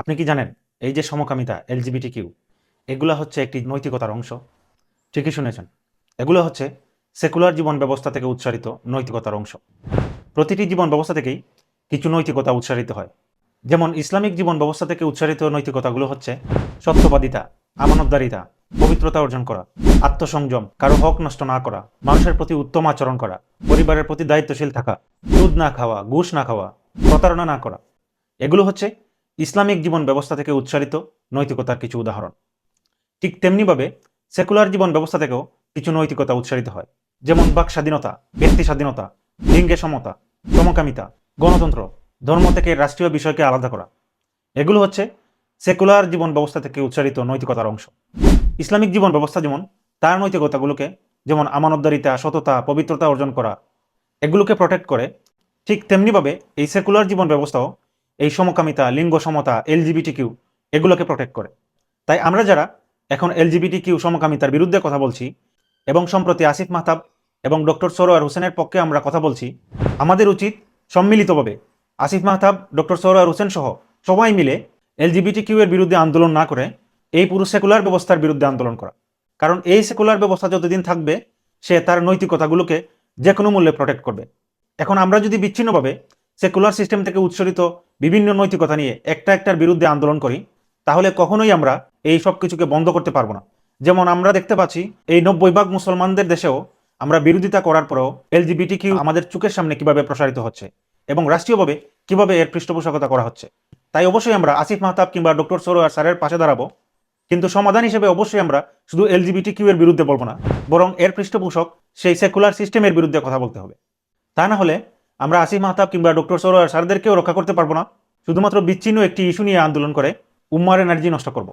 আপনি কি জানেন, এই যে সমকামিতা এলজিবিটি কিউ এগুলো হচ্ছে একটি নৈতিকতার অংশ? ঠিকই শুনেছেন। এগুলো হচ্ছে সেকুলার জীবন ব্যবস্থা থেকে উচ্চারিত নৈতিকতার অংশ। প্রতিটি জীবন ব্যবস্থা থেকেই কিছু নৈতিকতা উচ্চারিত হয়। যেমন ইসলামিক জীবন ব্যবস্থা থেকে উচ্চারিত নৈতিকতাগুলো হচ্ছে সত্যবাদিতা, আমানতদারিতা, পবিত্রতা অর্জন করা, আত্মসংযম, কারও হক নষ্ট না করা, মানুষের প্রতি উত্তম আচরণ করা, পরিবারের প্রতি দায়িত্বশীল থাকা, দুধ না খাওয়া, ঘুষ না খাওয়া, প্রতারণা না করা। এগুলো হচ্ছে ইসলামিক জীবন ব্যবস্থা থেকে উচ্চারিত নৈতিকতার কিছু উদাহরণ। ঠিক তেমনিভাবে সেকুলার জীবন ব্যবস্থা থেকেও কিছু নৈতিকতা উচ্চারিত হয়। যেমন বাক স্বাধীনতা, ব্যক্তি স্বাধীনতা, লিঙ্গে সমতা, সমকামিতা, গণতন্ত্র, ধর্ম থেকে রাষ্ট্রীয় বিষয়কে আলাদা করা। এগুলো হচ্ছে সেকুলার জীবন ব্যবস্থা থেকে উচ্চারিত নৈতিকতার অংশ। ইসলামিক জীবন ব্যবস্থা যেমন তার নৈতিকতাগুলোকে, যেমন আমানতদারিতা, সততা, পবিত্রতা অর্জন করা, এগুলোকে প্রোটেক্ট করে, ঠিক তেমনিভাবে এই সেকুলার জীবন ব্যবস্থাও এই সমকামিতা, লিঙ্গ সমতা এলজিবিটি কিউ এগুলোকে প্রোটেক্ট করে। তাই আমরা যারা এখন এলজিবিটি কিউ সমকামিতার বিরুদ্ধে কথা বলছি এবং সম্প্রতি আসিফ মাহতাব এবং ডক্টর সরোয়ার হোসেনের পক্ষে আমরা কথা বলছি, আমাদের উচিত সম্মিলিতভাবে আসিফ মাহতাব, ডক্টর সরোয়ার হোসেন সহ সবাই মিলে এলজিবিটি কিউ এর বিরুদ্ধে আন্দোলন না করে এই পুরো সেকুলার ব্যবস্থার বিরুদ্ধে আন্দোলন করা। কারণ এই সেকুলার ব্যবস্থা যতদিন থাকবে, সে তার নৈতিকতাগুলোকে যে কোনো মূল্যে প্রোটেক্ট করবে। এখন আমরা যদি বিচ্ছিন্নভাবে সেকুলার সিস্টেম থেকে উৎসরিত বিভিন্ন নৈতিকতা নিয়ে একটা একটার বিরুদ্ধে আন্দোলন করি, তাহলে কখনোই আমরা এই সব কিছুকে বন্ধ করতে পারব না। যেমন আমরা দেখতে পাচ্ছি, এই নব্বই ভাগ মুসলমানদের দেশেও আমরা বিরোধিতা করার পরেও এলজিবিটি কিউ আমাদের চোখের সামনে কীভাবে প্রসারিত হচ্ছে এবং রাষ্ট্রীয়ভাবে কীভাবে এর পৃষ্ঠপোষকতা করা হচ্ছে, তাই অবশ্যই আমরা আসিফ মাহতাব কিংবা ডক্টর সরোয়ার স্যারের পাশে দাঁড়াবো। কিন্তু সমাধান হিসেবে অবশ্যই আমরা শুধু এলজিবিটি কিউ এর বিরুদ্ধে বলব না, বরং এর পৃষ্ঠপোষক সেই সেকুলার সিস্টেমের বিরুদ্ধে কথা বলতে হবে। তা না হলে আমরা আসিফ মাহতাব কিংবা ডক্টর সরোয়ার সারদেরকেও রক্ষা করতে পারব না। শুধুমাত্র বিচ্ছিন্ন একটি ইস্যু নিয়ে আন্দোলন করে উম্মার এনার্জি নষ্ট করব।